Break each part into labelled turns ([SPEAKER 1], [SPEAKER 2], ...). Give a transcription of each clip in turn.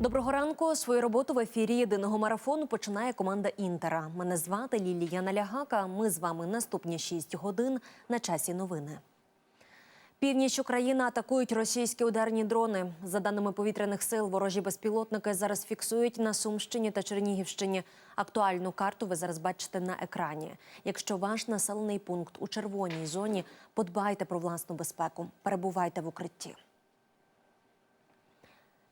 [SPEAKER 1] Доброго ранку. Свою роботу в ефірі єдиного марафону починає команда Інтера. Мене звати Лілія Налягака. Ми з вами наступні 6 годин на часі новини. Північ України атакують російські ударні дрони. За даними повітряних сил, ворожі безпілотники зараз фіксують на Сумщині та Чернігівщині. Актуальну карту ви зараз бачите на екрані. Якщо ваш населений пункт у червоній зоні, подбайте про власну безпеку, перебувайте в укритті.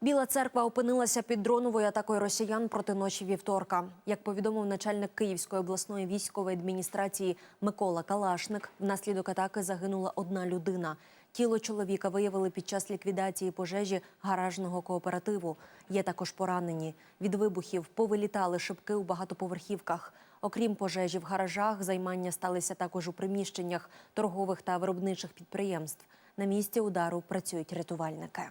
[SPEAKER 1] Біла церква опинилася під дроновою атакою росіян проти ночі вівторка. Як повідомив начальник Київської обласної військової адміністрації Микола Калашник, внаслідок атаки загинула одна людина. Тіло чоловіка виявили під час ліквідації пожежі гаражного кооперативу. Є також поранені. Від вибухів повилітали шибки у багатоповерхівках. Окрім пожежі в гаражах, займання сталися також у приміщеннях торгових та виробничих підприємств. На місці удару працюють рятувальники.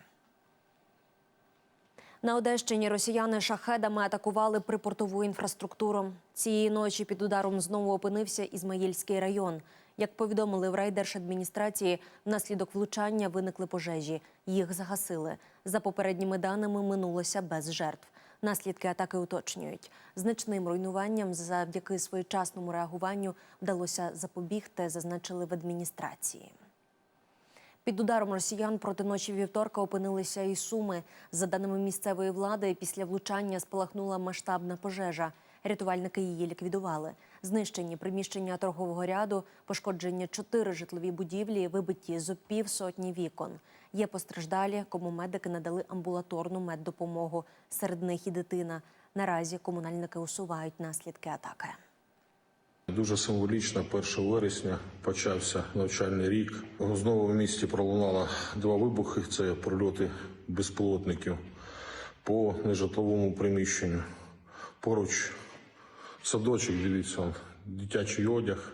[SPEAKER 1] На Одещині росіяни шахедами атакували припортову інфраструктуру. Цієї ночі під ударом знову опинився Ізмаїльський район. Як повідомили в райдержадміністрації, внаслідок влучання виникли пожежі. Їх загасили. За попередніми даними минулося без жертв. Наслідки атаки уточнюють. Значним руйнуванням завдяки своєчасному реагуванню вдалося запобігти, зазначили в адміністрації. Під ударом росіян проти ночі вівторка опинилися і суми. За даними місцевої влади, після влучання спалахнула масштабна пожежа. Рятувальники її ліквідували. Знищені приміщення торгового ряду, пошкоджені чотири житлові будівлі, вибиті зо півсотні вікон. Є постраждалі, кому медики надали амбулаторну меддопомогу. Серед них і дитина. Наразі комунальники усувають наслідки атаки.
[SPEAKER 2] Дуже символічно, 1 вересня почався навчальний рік. Знову в місті пролунало два вибухи. Це прильоти безпілотників по нежитловому приміщенню. Поруч садочок, дивіться, дитячий одяг.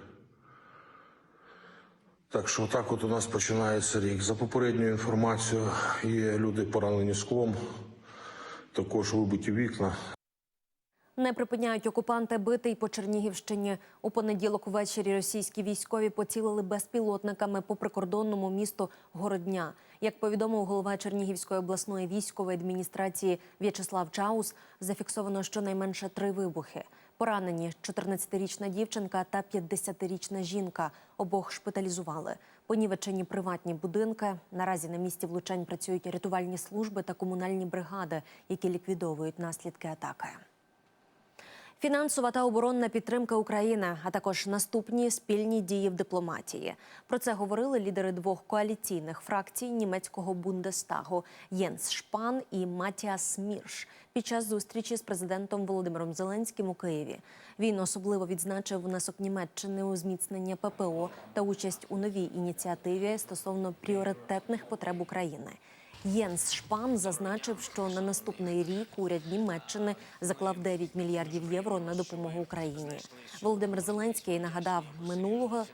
[SPEAKER 2] Так що так от у нас починається рік. За попередньою інформацією, є люди поранені склом, також вибиті вікна.
[SPEAKER 1] Не припиняють окупанти бити й по Чернігівщині. У понеділок ввечері російські військові поцілили безпілотниками по прикордонному місту Городня. Як повідомив голова Чернігівської обласної військової адміністрації В'ячеслав Чаус, зафіксовано щонайменше три вибухи. Поранені 14-річна дівчинка та 50-річна жінка. Обох шпиталізували. Понівечені приватні будинки. Наразі на місці влучань працюють рятувальні служби та комунальні бригади, які ліквідовують наслідки атаки. Фінансова та оборонна підтримка України, а також наступні спільні дії в дипломатії. Про це говорили лідери двох коаліційних фракцій німецького Бундестагу Єнс Шпан і Матіас Мірш під час зустрічі з президентом Володимиром Зеленським у Києві. Він особливо відзначив внесок Німеччини у зміцнення ППО та участь у новій ініціативі стосовно пріоритетних потреб України. Єнс Шпан зазначив, що на наступний рік уряд Німеччини заклав 9 мільярдів євро на допомогу Україні. Володимир Зеленський нагадав минулого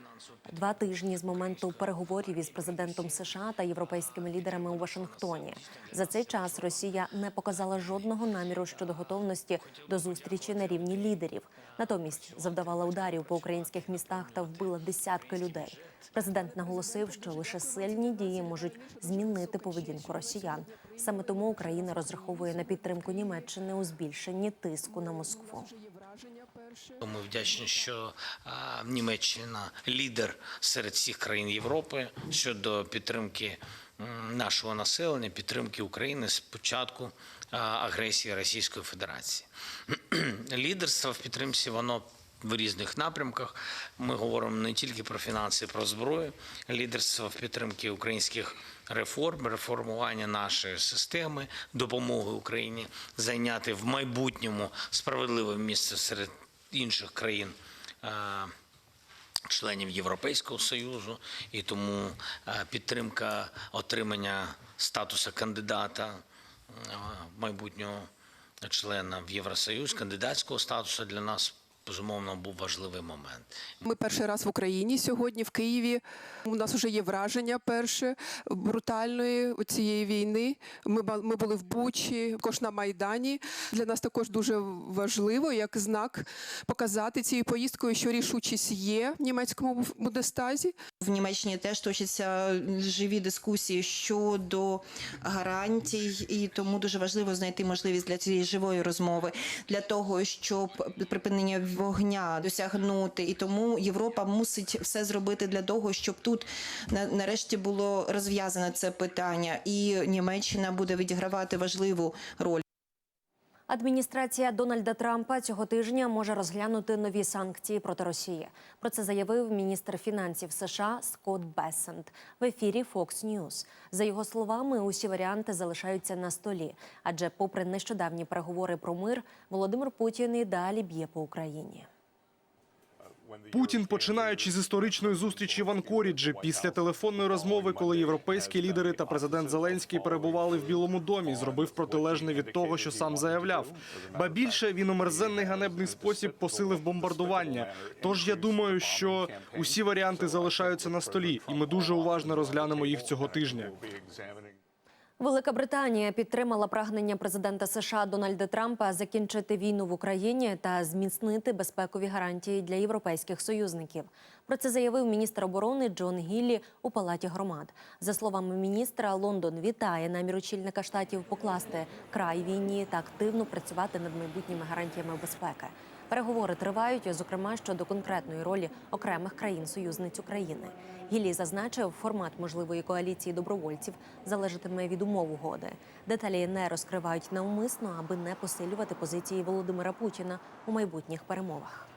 [SPEAKER 1] два тижні з моменту переговорів із президентом США та європейськими лідерами у Вашингтоні. За цей час Росія не показала жодного наміру щодо готовності до зустрічі на рівні лідерів. Натомість завдавала ударів по українських містах та вбила десятки людей. Президент наголосив, що лише сильні дії можуть змінити поведінку росіян. Саме тому Україна розраховує на підтримку Німеччини у збільшенні тиску на Москву.
[SPEAKER 3] Ми вдячні, що Німеччина лідер серед всіх країн Європи щодо підтримки нашого населення, підтримки України з початку агресії Російської Федерації. Лідерство в підтримці воно. В різних напрямках ми говоримо не тільки про фінанси, про зброю, лідерство в підтримці українських реформ, реформування нашої системи, допомоги Україні зайняти в майбутньому справедливе місце серед інших країн. е, Членів Європейського союзу, і тому е, підтримка отримання статусу кандидата е, майбутнього члена в Євросоюз, кандидатського статусу для нас безумовно був важливий момент.
[SPEAKER 4] Ми перший раз в Україні сьогодні, в Києві. У нас вже є враження перше брутальної цієї війни. Ми, ми були в Бучі, також на Майдані. Для нас також дуже важливо, як знак показати цією поїздкою, що рішучість є в німецькому Бундестазі.
[SPEAKER 5] В Німеччині теж точаться живі дискусії щодо гарантій, і тому дуже важливо знайти можливість для цієї живої розмови для того, щоб припинення вогня досягнути. І тому Європа мусить все зробити для того, щоб тут на- нарешті було розв'язане це питання, і Німеччина буде відігравати важливу роль.
[SPEAKER 1] Адміністрація Дональда Трампа цього тижня може розглянути нові санкції проти Росії. Про це заявив міністр фінансів США Скотт Бессент в ефірі Fox News. За його словами, усі варіанти залишаються на столі, адже, попри нещодавні переговори про мир, Володимир Путін і далі б'є по Україні.
[SPEAKER 6] Путін, починаючи з історичної зустрічі в Анкоріджі, після телефонної розмови, коли європейські лідери та президент Зеленський перебували в Білому домі, зробив протилежне від того, що сам заявляв. Ба більше він у мерзенний ганебний спосіб посилив бомбардування. Тож я думаю, що усі варіанти залишаються на столі, і ми дуже уважно розглянемо їх цього тижня.
[SPEAKER 1] Велика Британія підтримала прагнення президента США Дональда Трампа закінчити війну в Україні та зміцнити безпекові гарантії для європейських союзників. Про це заявив міністр оборони Джон Гіллі у палаті громад. За словами міністра, Лондон вітає намір очільника штатів покласти край війні та активно працювати над майбутніми гарантіями безпеки. Переговори тривають, зокрема щодо конкретної ролі окремих країн-союзниць України. Гілі зазначив, формат можливої коаліції добровольців залежатиме від умов угоди. Деталі не розкривають навмисно, аби не посилювати позиції Володимира Путіна у майбутніх перемовах.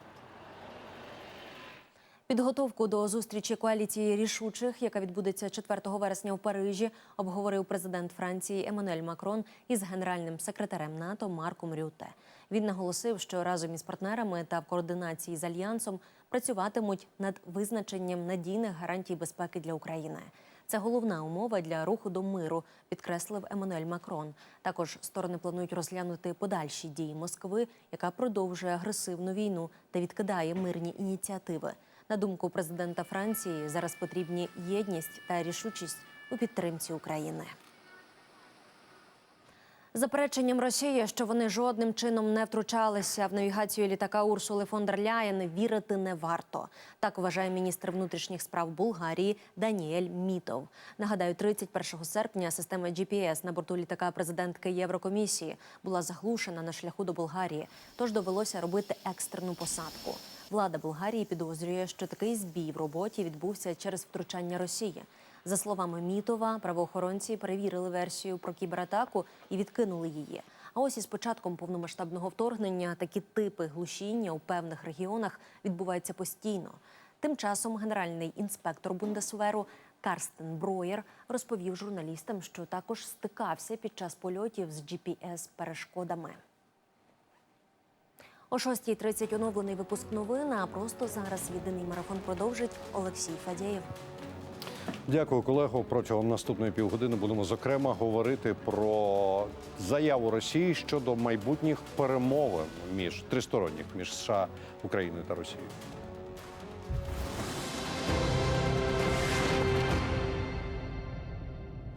[SPEAKER 1] Підготовку до зустрічі коаліції рішучих, яка відбудеться 4 вересня в Парижі, обговорив президент Франції Еммануель Макрон із генеральним секретарем НАТО Марком Рюте. Він наголосив, що разом із партнерами та в координації з альянсом працюватимуть над визначенням надійних гарантій безпеки для України. Це головна умова для руху до миру, підкреслив Еммануель Макрон. Також сторони планують розглянути подальші дії Москви, яка продовжує агресивну війну та відкидає мирні ініціативи. На думку президента Франції, зараз потрібні єдність та рішучість у підтримці України. Запереченням Росії, що вони жодним чином не втручалися в навігацію літака Урсули фон дер Ляєн, вірити не варто. Так вважає міністр внутрішніх справ Булгарії Даніель Мітов. Нагадаю, 31 серпня система GPS на борту літака президентки Єврокомісії була заглушена на шляху до Болгарії, тож довелося робити екстрену посадку. Влада Болгарії підозрює, що такий збій в роботі відбувся через втручання Росії. За словами Мітова, правоохоронці перевірили версію про кібератаку і відкинули її. А ось із початком повномасштабного вторгнення такі типи глушіння у певних регіонах відбуваються постійно. Тим часом генеральний інспектор Бундесверу Карстен Броєр розповів журналістам, що також стикався під час польотів з GPS-перешкодами. О 6.30 оновлений випуск новин, а просто зараз єдиний марафон продовжить Олексій Фадєєв.
[SPEAKER 7] Дякую, колего. Протягом наступної півгодини будемо зокрема говорити про заяву Росії щодо майбутніх перемовин між тристоронніх між США, Україною та Росією.